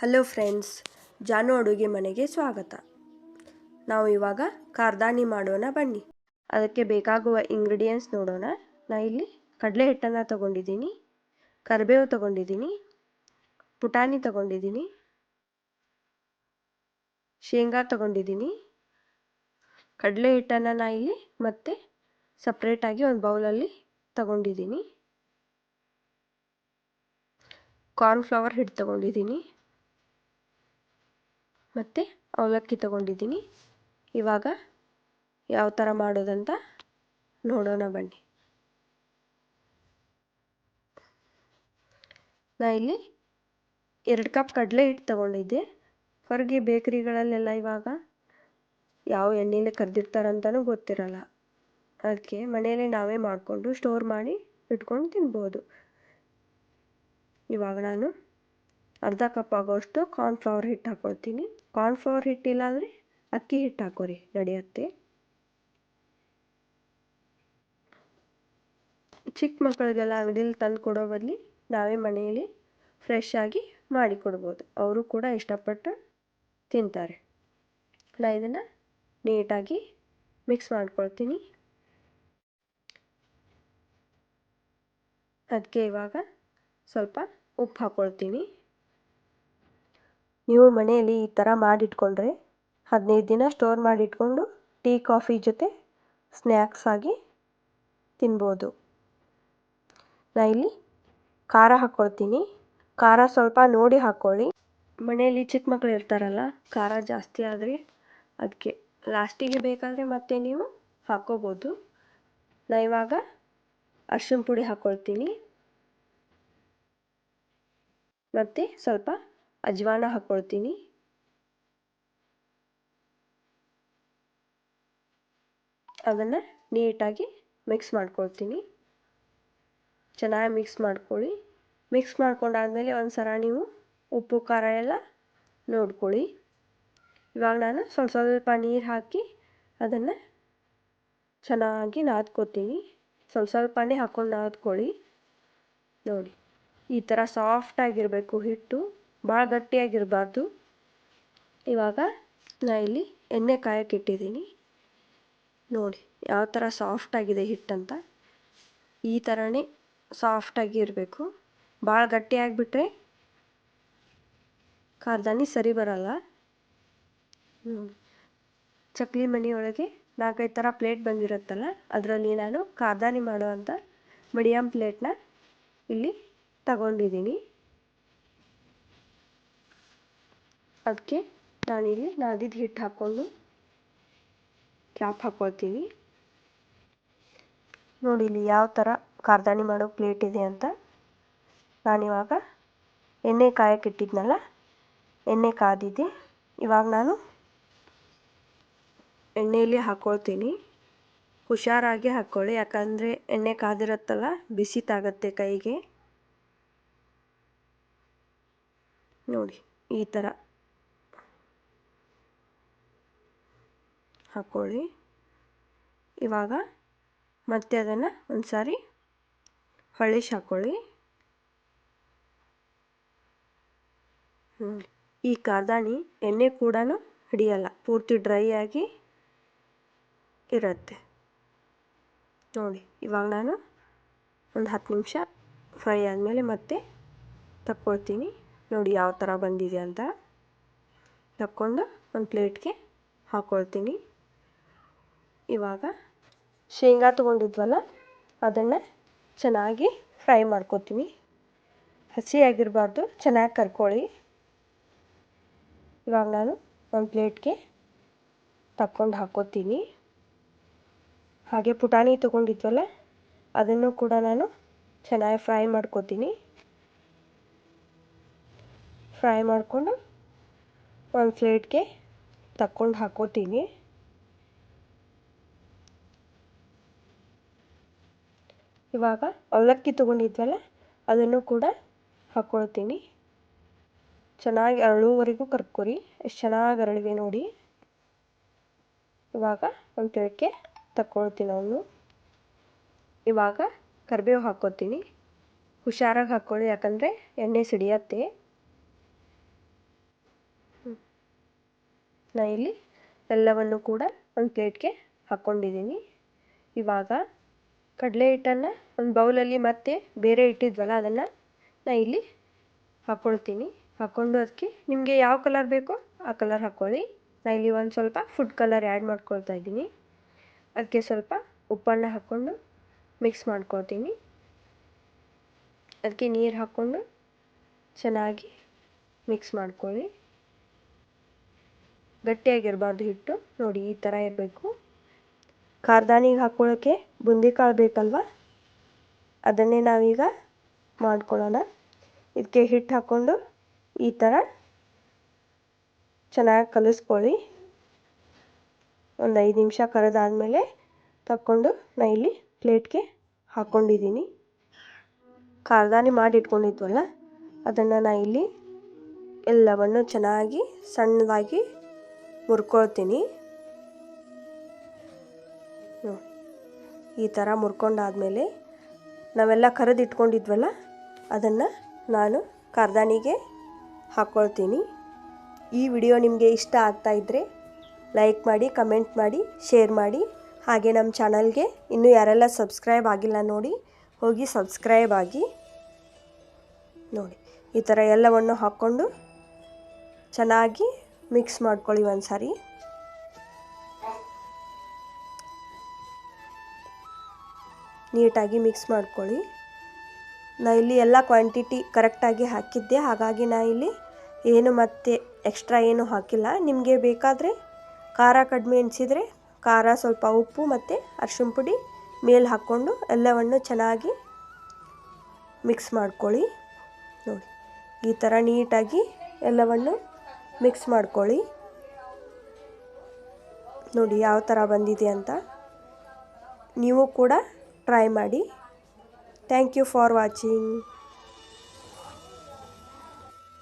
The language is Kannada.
ಹಲೋ ಫ್ರೆಂಡ್ಸ್, ಜಾನು ಅಡುಗೆ ಮನೆಗೆ ಸ್ವಾಗತ. ನಾವು ಇವಾಗ ಕಾರ್ದಾನಿ ಮಾಡೋಣ ಬನ್ನಿ. ಅದಕ್ಕೆ ಬೇಕಾಗುವ ಇಂಗ್ರೀಡಿಯೆಂಟ್ಸ್ ನೋಡೋಣ. ನಾ ಇಲ್ಲಿ ಕಡಲೆ ಹಿಟ್ಟನ್ನು ತಗೊಂಡಿದ್ದೀನಿ, ಕರಿಬೇವು ತಗೊಂಡಿದ್ದೀನಿ, ಪುಟಾಣಿ ತಗೊಂಡಿದ್ದೀನಿ, ಶೇಂಗಾ ತಗೊಂಡಿದ್ದೀನಿ. ಕಡಲೆ ಹಿಟ್ಟನ್ನು ನಾ ಇಲ್ಲಿ ಮತ್ತೆ ಸಪ್ರೇಟಾಗಿ ಒಂದು ಬೌಲಲ್ಲಿ ತಗೊಂಡಿದ್ದೀನಿ. ಕಾರ್ನ್ಫ್ಲವರ್ ಹಿಟ್ಟು ತಗೊಂಡಿದ್ದೀನಿ. ಮತ್ತು ಅವಲಕ್ಕಿ ತಗೊಂಡಿದ್ದೀನಿ. ಇವಾಗ ಯಾವ ಥರ ಮಾಡೋದಂತ ನೋಡೋಣ ಬನ್ನಿ. ನಾ ಇಲ್ಲಿ ಎರಡು ಕಪ್ ಕಡಲೆ ಹಿಟ್ಟು ತಗೊಂಡಿದ್ದೆ. ಹೊರಗೆ ಬೇಕ್ರಿಗಳಲ್ಲೆಲ್ಲ ಇವಾಗ ಯಾವ ಎಣ್ಣೆಲಿ ಕರೆದಿರ್ತಾರಂತನೂ ಗೊತ್ತಿರಲ್ಲ. ಅದಕ್ಕೆ ಮನೆಯಲ್ಲೇ ನಾವೇ ಮಾಡಿಕೊಂಡು ಸ್ಟೋರ್ ಮಾಡಿ ಇಟ್ಕೊಂಡು ತಿನ್ಬೋದು. ಇವಾಗ ನಾನು ಅರ್ಧ ಕಪ್ ಆಗೋಷ್ಟು ಕಾರ್ನ್ಫ್ಲವರ್ ಹಿಟ್ಟು ಹಾಕ್ಕೊಳ್ತೀನಿ ಕಾರ್ನ್ಫ್ಲವರ್ ಹಿಟ್ಟಿಲ್ಲ ಅಂದರೆ ಅಕ್ಕಿ ಹಿಟ್ಟು ಹಾಕೋರಿ, ನಡೆಯುತ್ತೆ. ಚಿಕ್ಕ ಮಕ್ಕಳಿಗೆಲ್ಲ ಅಂಗಡಿಲಿ ತಂದು ಕೊಡೋ ಬದಲಿ ನಾವೇ ಮನೆಯಲ್ಲಿ ಫ್ರೆಶ್ ಆಗಿ ಮಾಡಿ ಕೊಡ್ಬೋದು. ಅವರು ಕೂಡ ಇಷ್ಟಪಟ್ಟು ತಿಂತಾರೆ. ನಾ ಇದನ್ನು ನೀಟಾಗಿ ಮಿಕ್ಸ್ ಮಾಡ್ಕೊಳ್ತೀನಿ. ಅದಕ್ಕೆ ಇವಾಗ ಸ್ವಲ್ಪ ಉಪ್ಪು ಹಾಕ್ಕೊಳ್ತೀನಿ ನೀವು ಮನೆಯಲ್ಲಿ ಈ ಥರ ಮಾಡಿಟ್ಕೊಂಡ್ರೆ ಹದಿನೈದು ದಿನ ಸ್ಟೋರ್ ಮಾಡಿಟ್ಕೊಂಡು ಟೀ, ಕಾಫಿ ಜೊತೆ ಸ್ನ್ಯಾಕ್ಸ್ ಆಗಿ ತಿನ್ಬೋದು. ನಾ ಇಲ್ಲಿ ಖಾರ ಹಾಕ್ಕೊಳ್ತೀನಿ ಖಾರ ಸ್ವಲ್ಪ ನೋಡಿ ಹಾಕ್ಕೊಳ್ಳಿ ಮನೆಯಲ್ಲಿ ಚಿಕ್ಕ ಮಕ್ಕಳು ಇರ್ತಾರಲ್ಲ, ಖಾರ ಜಾಸ್ತಿ ಆದರೆ ಅದಕ್ಕೆ ಲಾಸ್ಟಿಗೆ ಬೇಕಾದರೆ ಮತ್ತೆ ನೀವು ಹಾಕ್ಕೋಬೋದು ನಾ ಇವಾಗ ಅರ್ಶಿನ ಪುಡಿ ಹಾಕ್ಕೊಳ್ತೀನಿ ಮತ್ತು ಸ್ವಲ್ಪ ಅಜ್ವಾನ ಹಾಕ್ಕೊಳ್ತೀನಿ ಅದನ್ನು ನೀಟಾಗಿ ಮಿಕ್ಸ್ ಮಾಡ್ಕೊಳ್ತೀನಿ. ಚೆನ್ನಾಗಿ ಮಿಕ್ಸ್ ಮಾಡ್ಕೊಳ್ಳಿ. ಮಿಕ್ಸ್ ಮಾಡ್ಕೊಂಡಾದಮೇಲೆ ಒಂದು ಸಲ ನೀವು ಉಪ್ಪು, ಖಾರ ಎಲ್ಲ ನೋಡ್ಕೊಳ್ಳಿ. ಇವಾಗ ನಾನು ಸ್ವಲ್ಪ ಸ್ವಲ್ಪ ನೀರು ಹಾಕಿ ಅದನ್ನು ಚೆನ್ನಾಗಿ ನಾದ್ಕೋತೀನಿ. ಸ್ವಲ್ಪ ಸ್ವಲ್ಪನೇ ಹಾಕ್ಕೊಂಡು ನಾದ್ಕೊಳ್ಳಿ. ನೋಡಿ, ಈ ಥರ ಸಾಫ್ಟಾಗಿರಬೇಕು ಹಿಟ್ಟು. ಭಾಳ ಗಟ್ಟಿಯಾಗಿರಬಾರ್ದು. ಇವಾಗ ನಾ ಇಲ್ಲಿ ಎಣ್ಣೆ ಕಾಯಕ್ಕೆ ಇಟ್ಟಿದ್ದೀನಿ ನೋಡಿ, ಯಾವ ಥರ ಸಾಫ್ಟಾಗಿದೆ ಹಿಟ್ಟಂತ ಈ ಥರನೇ ಸಾಫ್ಟಾಗಿ ಇರಬೇಕು. ಭಾಳ ಗಟ್ಟಿಯಾಗಿಬಿಟ್ರೆ ಕಾರ್ದಾನಿ ಸರಿ ಬರಲ್ಲ. ಚಕ್ಲಿ ಮನೆಯೊಳಗೆ ನಾಲ್ಕೈದು ಥರ ಪ್ಲೇಟ್ ಬಂದಿರುತ್ತಲ್ಲ, ಅದರಲ್ಲಿ ನಾನು ಕಾರ್ದಾನಿ ಮಾಡುವಂಥ ಮೀಡಿಯಮ್ ಪ್ಲೇಟ್ನ ಇಲ್ಲಿ ತಗೊಂಡಿದ್ದೀನಿ. ಅದಕ್ಕೆ ನಾನಿಲ್ಲಿ ನಾದಿದ ಹಿಟ್ಟು ಹಾಕ್ಕೊಂಡು ಕ್ಯಾಪ್ ಹಾಕ್ಕೊಳ್ತೀವಿ ನೋಡಿ ಇಲ್ಲಿ ಯಾವ ಥರ ಕಾರ್ದಾನಿ ಮಾಡೋ ಪ್ಲೇಟ್ ಇದೆ ಅಂತ. ನಾನಿವಾಗ ಎಣ್ಣೆ ಕಾಯಕ್ಕೆ ಇಟ್ಟಿದ್ನಲ್ಲ, ಎಣ್ಣೆ ಕಾದಿದೆ. ಇವಾಗ ನಾನು ಎಣ್ಣೆಯಲ್ಲಿ ಹಾಕ್ಕೊಳ್ತೀನಿ. ಹುಷಾರಾಗಿ ಹಾಕ್ಕೊಳ್ಳಿ, ಯಾಕಂದರೆ ಎಣ್ಣೆ ಕಾದಿರುತ್ತಲ್ಲ, ಬಿಸಿ ತಾಗತ್ತೆ ಕೈಗೆ. ನೋಡಿ ಈ ಥರ ಹಾಕ್ಕೊಳ್ಳಿ ಇವಾಗ ಮತ್ತೆ ಅದನ್ನು ಒಂದು ಸಾರಿ ಹೊಳಿಸಿ ಹಾಕ್ಕೊಳ್ಳಿ ಈ ಕಾದಾಣಿ ಎಣ್ಣೆ ಕೂಡ ಹಿಡಿಯಲ್ಲ, ಪೂರ್ತಿ ಡ್ರೈ ಆಗಿ ಇರುತ್ತೆ. ನೋಡಿ, ಇವಾಗ ನಾನು ಒಂದು ಹತ್ತು ನಿಮಿಷ ಫ್ರೈ ಆದಮೇಲೆ ಮತ್ತೆ ತಕ್ಕೊಳ್ತೀನಿ. ನೋಡಿ ಯಾವ ಥರ ಬಂದಿದೆ ಅಂತ ತಕ್ಕೊಂಡು ಒಂದು ಪ್ಲೇಟ್ಗೆ ಹಾಕ್ಕೊಳ್ತೀನಿ ಇವಾಗ ಶೇಂಗಾ ತೊಗೊಂಡಿದ್ವಲ್ಲ, ಅದನ್ನು ಚೆನ್ನಾಗಿ ಫ್ರೈ ಮಾಡ್ಕೊತೀನಿ ಹಸಿಯಾಗಿರಬಾರ್ದು, ಚೆನ್ನಾಗಿ ಕರ್ಕೊಳ್ಳಿ. ಇವಾಗ ನಾನು ಒಂದು ಪ್ಲೇಟ್ಗೆ ತಕ್ಕೊಂಡು ಹಾಕ್ಕೋತೀನಿ ಹಾಗೆ ಪುಟಾಣಿ ತೊಗೊಂಡಿದ್ವಲ್ಲ, ಅದನ್ನು ಕೂಡ ನಾನು ಚೆನ್ನಾಗಿ ಫ್ರೈ ಮಾಡ್ಕೋತೀನಿ. ಫ್ರೈ ಮಾಡಿಕೊಂಡು ಒಂದು ಪ್ಲೇಟ್ಗೆ ತಕ್ಕೊಂಡು ಹಾಕ್ಕೋತೀನಿ ಇವಾಗ ಅವಲಕ್ಕಿ ತೊಗೊಂಡಿದ್ವಲ್ಲ, ಅದನ್ನು ಕೂಡ ಹಾಕ್ಕೊಳ್ತೀನಿ ಚೆನ್ನಾಗಿ ಅರಳುವರೆಗೂ ಕರ್ಕೊರಿ, ಎಷ್ಟು ಚೆನ್ನಾಗಿ ಅರಳಿವೆ ನೋಡಿ. ಇವಾಗ ಒಂದು ಕೆಳಕ್ಕೆ ತಕ್ಕೊಳ್ತೀನಿ ಅವನು ಇವಾಗ ಕರಿಬೇವು ಹಾಕ್ಕೊತೀನಿ ಹುಷಾರಾಗಿ ಹಾಕ್ಕೊಳ್ಳಿ ಯಾಕಂದರೆ ಎಣ್ಣೆ ಸಿಡಿಯತ್ತೆ. ನಾ ಇಲ್ಲಿ ಎಲ್ಲವನ್ನು ಕೂಡ ಒಂದು ಪ್ಲೇಟ್ಗೆ ಹಾಕ್ಕೊಂಡಿದ್ದೀನಿ ಇವಾಗ ಕಡಲೆ ಹಿಟ್ಟನ್ನು ಒಂದು ಬೌಲಲ್ಲಿ ಮತ್ತೆ ಬೇರೆ ಇಟ್ಟಿದ್ವಲ್ಲ ಅದನ್ನು ನಾ ಇಲ್ಲಿ ಹಾಕ್ಕೊಳ್ತೀನಿ. ಹಾಕ್ಕೊಂಡು ಅದಕ್ಕೆ ನಿಮಗೆ ಯಾವ ಕಲರ್ ಬೇಕೋ ಆ ಕಲರ್ ಹಾಕ್ಕೊಳ್ಳಿ. ನಾ ಇಲ್ಲಿ ಒಂದು ಸ್ವಲ್ಪ ಫುಡ್ ಕಲರ್ ಆ್ಯಡ್ ಮಾಡ್ಕೊಳ್ತಾ ಇದ್ದೀನಿ. ಅದಕ್ಕೆ ಸ್ವಲ್ಪ ಉಪ್ಪನ್ನು ಹಾಕ್ಕೊಂಡು ಮಿಕ್ಸ್ ಮಾಡ್ಕೊಳ್ತೀನಿ. ಅದಕ್ಕೆ ನೀರು ಹಾಕ್ಕೊಂಡು ಚೆನ್ನಾಗಿ ಮಿಕ್ಸ್ ಮಾಡ್ಕೊಳ್ಳಿ. ಗಟ್ಟಿಯಾಗಿರಬಾರ್ದು ಹಿಟ್ಟು. ನೋಡಿ ಈ ಥರ ಇರಬೇಕು. ಕಾರ್ದಾನಿಗೆ ಹಾಕ್ಕೊಳ್ಳೋಕ್ಕೆ ಬುಂದಿ ಕಾಳು ಬೇಕಲ್ವ? ಅದನ್ನೇ ನಾವೀಗ ಮಾಡ್ಕೊಳ್ಳೋಣ. ಇದಕ್ಕೆ ಹಿಟ್ಟು ಹಾಕ್ಕೊಂಡು ಈ ಥರ ಚೆನ್ನಾಗಿ ಕಲಿಸ್ಕೊಳ್ಳಿ. ಒಂದು ಐದು ನಿಮಿಷ ಕರೆದಾದಮೇಲೆ ತಕ್ಕೊಂಡು ನಾ ಇಲ್ಲಿ ಪ್ಲೇಟ್ಗೆ ಹಾಕ್ಕೊಂಡಿದ್ದೀನಿ. ಕಾರ್ದಾನಿ ಮಾಡಿ ಇಟ್ಕೊಂಡಿದ್ವಲ್ಲ ಅದನ್ನು ನಾ ಇಲ್ಲಿ ಎಲ್ಲವನ್ನು ಚೆನ್ನಾಗಿ ಸಣ್ಣದಾಗಿ ಮುರ್ಕೊಳ್ತೀನಿ. ಈ ಥರ ಮುರ್ಕೊಂಡಾದಮೇಲೆ ನಾವೆಲ್ಲ ಕರೆದಿಟ್ಕೊಂಡಿದ್ವಲ್ಲ, ಅದನ್ನು ನಾನು ಕರ್ದಾಣಿಗೆ ಹಾಕ್ಕೊಳ್ತೀನಿ. ಈ ವಿಡಿಯೋ ನಿಮಗೆ ಇಷ್ಟ ಆಗ್ತಾ ಇದ್ದರೆ ಲೈಕ್ ಮಾಡಿ, ಕಮೆಂಟ್ ಮಾಡಿ, ಶೇರ್ ಮಾಡಿ. ಹಾಗೆ ನಮ್ಮ ಚಾನಲ್ಗೆ ಇನ್ನೂ ಯಾರೆಲ್ಲ ಸಬ್ಸ್ಕ್ರೈಬ್ ಆಗಿಲ್ಲ ನೋಡಿ, ಹೋಗಿ ಸಬ್ಸ್ಕ್ರೈಬ್ ಆಗಿ ನೋಡಿ. ಈ ಥರ ಎಲ್ಲವನ್ನು ಹಾಕ್ಕೊಂಡು ಚೆನ್ನಾಗಿ ಮಿಕ್ಸ್ ಮಾಡ್ಕೊಳ್ಳಿ ಒಂದು ಸಾರಿ ನೀಟಾಗಿ ಮಿಕ್ಸ್ ಮಾಡ್ಕೊಳ್ಳಿ. ನಾ ಇಲ್ಲಿ ಎಲ್ಲ ಕ್ವಾಂಟಿಟಿ ಕರೆಕ್ಟಾಗಿ ಹಾಕಿದ್ದೆ. ಹಾಗಾಗಿ ನಾ ಇಲ್ಲಿ ಏನು ಮತ್ತೆ ಎಕ್ಸ್ಟ್ರಾ ಏನು ಹಾಕಿಲ್ಲ. ನಿಮಗೆ ಬೇಕಾದರೆ ಖಾರ ಕಡಿಮೆ ಎಣಿಸಿದರೆ ಖಾರ ಸ್ವಲ್ಪ ಉಪ್ಪು ಮತ್ತು ಅರ್ಶಿಣ ಪುಡಿ ಮೇಲೆ ಹಾಕ್ಕೊಂಡು ಎಲ್ಲವನ್ನು ಚೆನ್ನಾಗಿ ಮಿಕ್ಸ್ ಮಾಡ್ಕೊಳ್ಳಿ. ನೋಡಿ, ಈ ಥರ ನೀಟಾಗಿ ಎಲ್ಲವನ್ನು ಮಿಕ್ಸ್ ಮಾಡ್ಕೊಳ್ಳಿ. ನೋಡಿ, ಯಾವ ಥರ ಬಂದಿದೆ ಅಂತ. ನೀವು ಕೂಡ ಟ್ರೈ ಮಾಡಿ. Thank you for watching